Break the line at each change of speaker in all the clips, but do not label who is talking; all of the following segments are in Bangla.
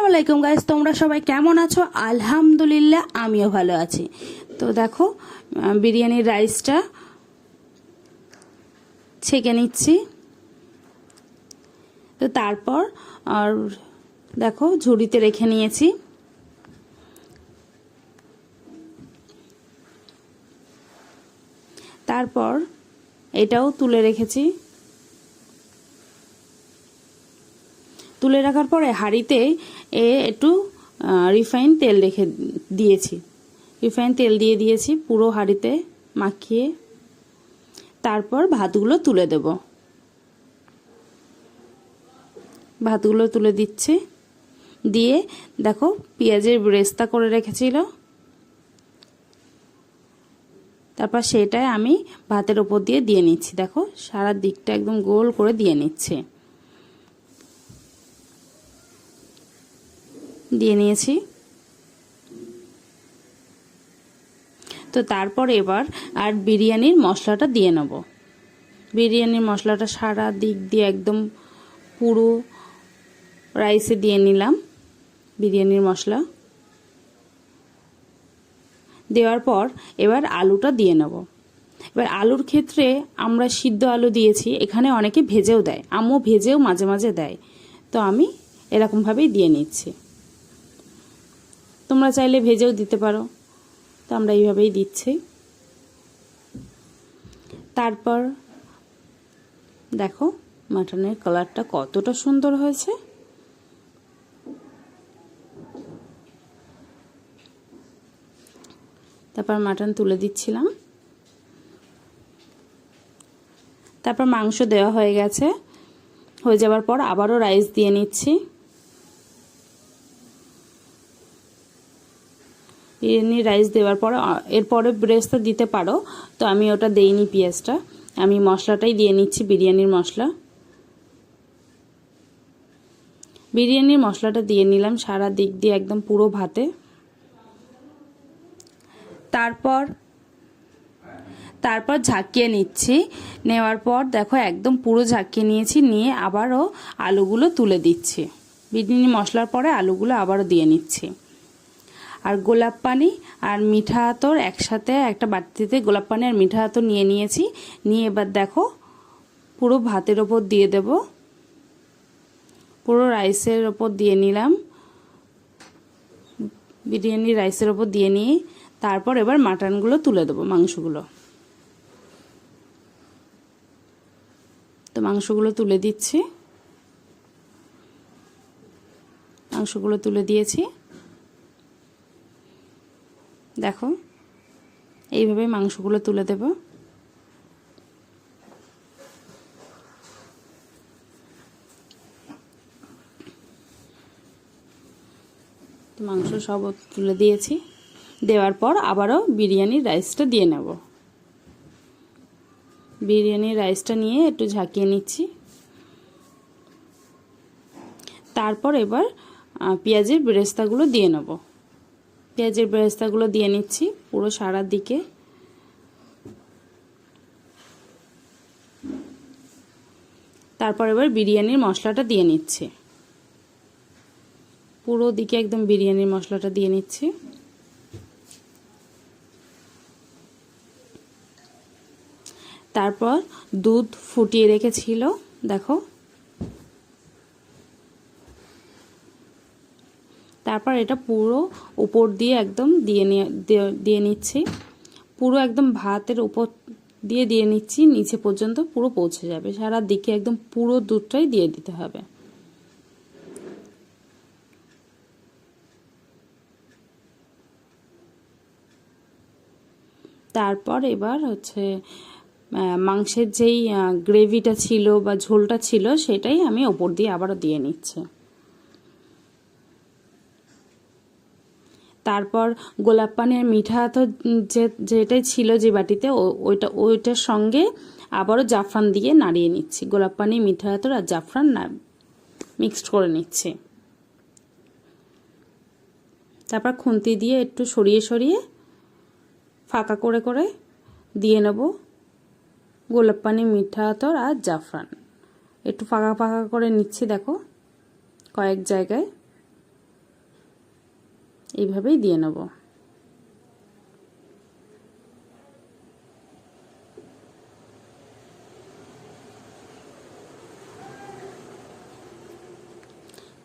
আসসালামু আলাইকুম গাইস তোমরা সবাই কেমন আছো? আলহামদুলিল্লাহ, আমিও ভালো আছি। তো দেখো বিরিয়ানির রাইসটা ছেঁকে নিচ্ছি। তো তারপর, আর দেখো, ঝুড়িতে রেখে নিয়েছি। তারপর এটাও তুলে রেখেছি। তুলে রাখার পরে হাঁড়িতে এ একটু রিফাইন তেল রেখে দিয়েছি। রিফাইন তেল দিয়ে দিয়েছি, পুরো হাঁড়িতে মাখিয়ে। তারপর ভাতগুলো তুলে দেব। ভাতগুলো তুলে দিচ্ছি। দিয়ে দেখো, পেঁয়াজের ব্রেস্তা করে রেখেছিল। তারপর সেটাই আমি ভাতের ওপর দিয়ে দিয়ে নিচ্ছি। দেখো, সারা দিকটা একদম গোল করে দিয়ে নিচ্ছে। দিয়ে নিয়েছি। তো তারপর এবার আর বিরিয়ানির মশলাটা দিয়ে নেব। বিরিয়ানির মশলাটা সারা দিক দিয়ে একদম পুরো রাইসে দিয়ে নিলাম বিরিয়ানির মশলা। দেওয়ার পর এবার আলুটা দিয়ে নেব। এবার আলুর ক্ষেত্রে আমরা সিদ্ধ আলু দিয়েছি, এখানে অনেকে ভেজেও দেয়, আমও ভেজেও মাঝে মাঝে দেয়। তো আমি এরকমভাবেই দিয়ে নিচ্ছি। তোমরা চাইলে ভেজেও দিতে পারো। তো আমরা এইভাবেই দিচ্ছি। তারপর দেখো, মাটনের কালারটা কতটা সুন্দর হয়েছে। তারপর মাটন তুলে দিচ্ছিলাম। তারপর মাংস দেওয়া হয়ে গেছে। হয়ে যাওয়ার পর আবারও রাইস দিয়ে নিচ্ছি। বিরিয়ানি রাইস দেওয়ার পর এরপরে ব্রেস্তা দিতে পারো। তো আমি ওটা দেইনি পেঁয়াজটা। আমি মশলাটাই দিয়ে নিচ্ছি, বিরিয়ানির মশলা। বিরিয়ানির মশলাটা দিয়ে নিলাম সারা দিক দিয়ে একদম পুরো ভাতে। তারপর তারপর ঝাঁকিয়ে নিচ্ছি। নেওয়ার পর দেখো একদম পুরো ঝাঁকিয়ে নিয়েছি, নিয়ে আবারও আলুগুলো তুলে দিচ্ছি। বিরিয়ানি মশলার পরে আলুগুলো আবারও দিয়ে নিচ্ছি। আর গোলাপ পানি আর মিঠা আতর একসাথে একটা বাটিতে গোলাপ পানি আর মিঠা আতর নিয়ে নিয়েছি। নিয়ে এবার দেখো, পুরো ভাতের ওপর দিয়ে দেব। পুরো রাইসের ওপর দিয়ে নিলাম। বিরিয়ানি রাইসের ওপর দিয়ে নিয়ে তারপর এবার মাটনগুলো তুলে দেবো মাংসগুলো। তো মাংসগুলো তুলে দিচ্ছি। মাংসগুলো তুলে দিয়েছি। দেখো। এইভাবে মাংসগুলো তুলে দেব। মাংস সব তুলে দিয়েছি। দেওয়ার পর আবারও বিরিয়ানির রাইসটা দিয়ে নেব। বিরিয়ানির রাইসটা নিয়ে একটু ঝাঁকিয়ে নিচ্ছি। তারপর এবার পেঁয়াজের বেরেস্তাগুলো দিয়ে নেব। পেঁয়াজের বেরেস্তাগুলো দিয়ে নিচ্ছি পুরো সারা দিকে। তারপর এবার বিরিয়ানির মশলাটা দিয়ে নিচ্ছি। পুরো দিকে একদম বিরিয়ানির মশলাটা দিয়ে নিচ্ছি। তারপর দুধ ফুটিয়ে রেখেছিল, দেখো। তারপর এটা পুরো উপর দিয়ে একদম দিয়ে নিয়ে, দিয়ে নিচ্ছি। পুরো একদম ভাতের উপর দিয়ে দিয়ে নিচ্ছি, নিচে পর্যন্ত পুরো পৌঁছে যাবে। সারা দিকে একদম পুরো দুধটাই দিয়ে দিতে হবে। তারপর এবার হচ্ছে মাংসের যেই গ্রেভিটা ছিল বা ঝোলটা ছিল, সেটাই আমি ওপর দিয়ে আবারও দিয়ে নিচ্ছি। তারপর গোলাপ পানির মিঠা তো যে, যেটাই ছিল যে বাটিতে ওইটা, ওইটার সঙ্গে আবারও জাফরান দিয়ে নাড়িয়ে নিচ্ছি। গোলাপ পানি মিঠা হাতর আর জাফরান না মিক্সড করে নিচ্ছি। তারপর খুন্তি দিয়ে একটু সরিয়ে সরিয়ে ফাঁকা করে করে দিয়ে নেব গোলাপ পানি মিঠা আতর আর জাফরান। একটু ফাঁকা ফাঁকা করে নিচ্ছি, দেখো, কয়েক জায়গায়। এইভাবেই দিয়ে নেব।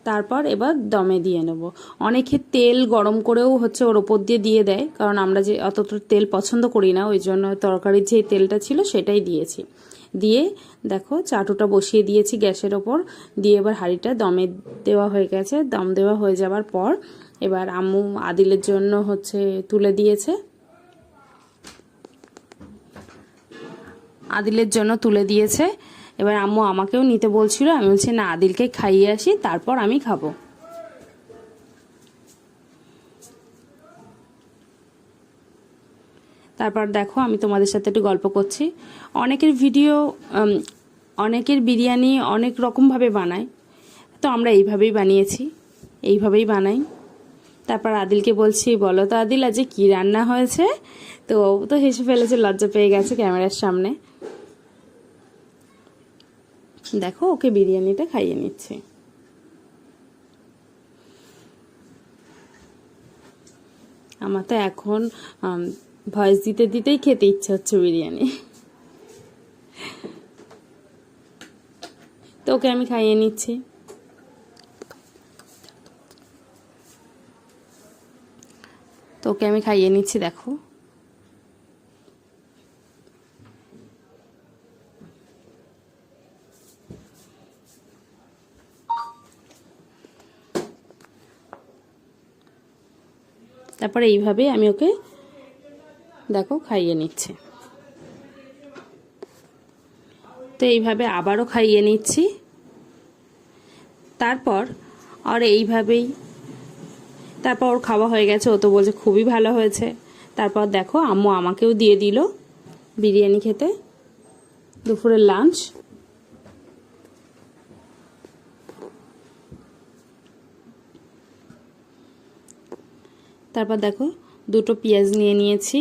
তারপর এবার দমে দিয়ে নেব। অনেকে তেল গরম করেও হচ্ছে ওর ওপর দিয়ে দিয়ে দেয়, কারণ আমরা যে অতটা তেল পছন্দ করি না, ওই জন্য তরকারির যে তেলটা ছিল সেটাই দিয়েছি। দিয়ে দেখো চাটুটা বসিয়ে দিয়েছি গ্যাসের ওপর। দিয়ে এবার হাঁড়িটা দমে দেওয়া হয়ে গেছে। দম দেওয়া হয়ে যাবার পর এবার আম্মু আদিলের জন্য হচ্ছে তুলে দিয়েছে। আদিলের জন্য তুলে দিয়েছে। এবার আম্মু আমাকেও নিতে বলছিল, আমি বলছি, না, আদিলকে খাইয়ে আসি, তারপর আমি খাব। তারপর দেখো, আমি তোমাদের সাথে একটু গল্প করছি। অনেকের ভিডিও অনেকের বিরিয়ানি অনেক রকমভাবে বানায়। তো আমরা এইভাবেই বানিয়েছি, এইভাবেই বানাই। তারপর আদিলকে বলছি, বলো তো আদিল, আজকে কী রান্না হয়েছে? তো ও তো হেসে ফেলেছে, লজ্জা পেয়ে গেছে ক্যামেরার সামনে। দেখো, ওকে বিরিয়ানিটা খাইয়ে নিচ্ছে। আমার তো এখন ভয়েস দিতে দিতেই খেতে ইচ্ছে হচ্ছে বিরিয়ানি। তো ওকে আমি খাইয়ে নিচ্ছি। তো ওকে আমি খাইয়ে নিচ্ছি, দেখো। তারপরে এইভাবেই আমি ওকে, দেখো, খাইয়ে নিচ্ছি। তো এইভাবে আবারও খাইয়ে নিচ্ছি। তারপর আর এইভাবেই তারপর ওর খাওয়া হয়ে গেছে, ও তো বলছে খুবই ভালো হয়েছে। তারপর দেখো আম্মু আমাকেও দিয়ে দিল বিরিয়ানি খেতে। দুপুরের লাঞ্চ তারপর দেখো দুটো পেঁয়াজ নিয়ে নিয়েছি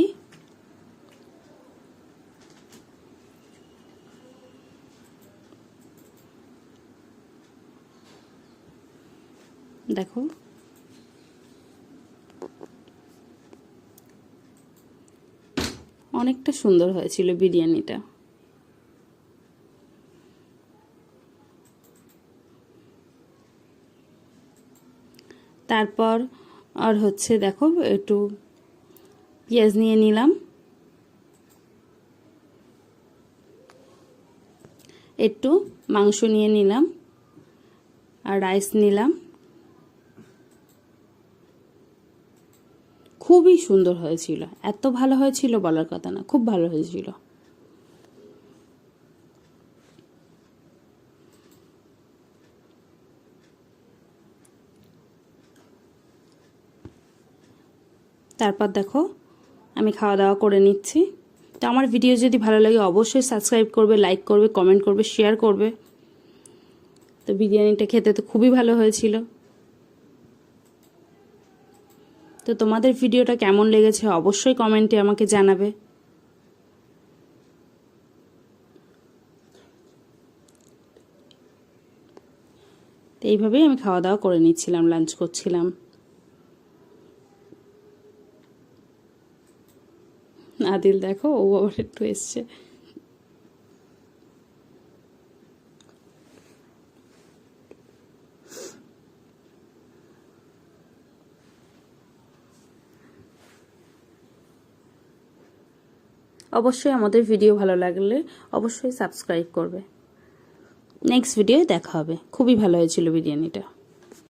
দেখো অনেকটা সুন্দর হয়েছিল বিরিয়ানিটা। তারপর আর হচ্ছে দেখো, একটু পেঁয়াজ নিয়ে নিলাম। একটু মাংস নিয়ে নিলাম। আর রাইস নিলাম। খুবই সুন্দর হয়েছিল। এত ভালো হয়েছিল বলার কথা না, খুব ভালো হয়েছিল। তারপর দেখো, আমি খাওয়া দাওয়া করে নিচ্ছি। তো আমার ভিডিও যদি ভালো লাগে অবশ্যই সাবস্ক্রাইব করবে লাইক করবে কমেন্ট করবে শেয়ার করবে। তো বিরিয়ানিটা খেতে তো খুবই ভালো হয়েছিল। তো তোমাদের ভিডিওটা কেমন লেগেছে অবশ্যই কমেন্টে আমাকে জানাবে। তো এইভাবেই আমি খাওয়া দাওয়া করে নিচ্ছিলাম লাঞ্চ করছিলাম। আদিল দেখো, ও আবার একটু এসছে। অবশ্যই আমাদের ভিডিও ভালো লাগলে অবশ্যই সাবস্ক্রাইব করবে। নেক্সট ভিডিও দেখা হবে। খুবই ভালো হয়েছিল বিরিয়ানিটা।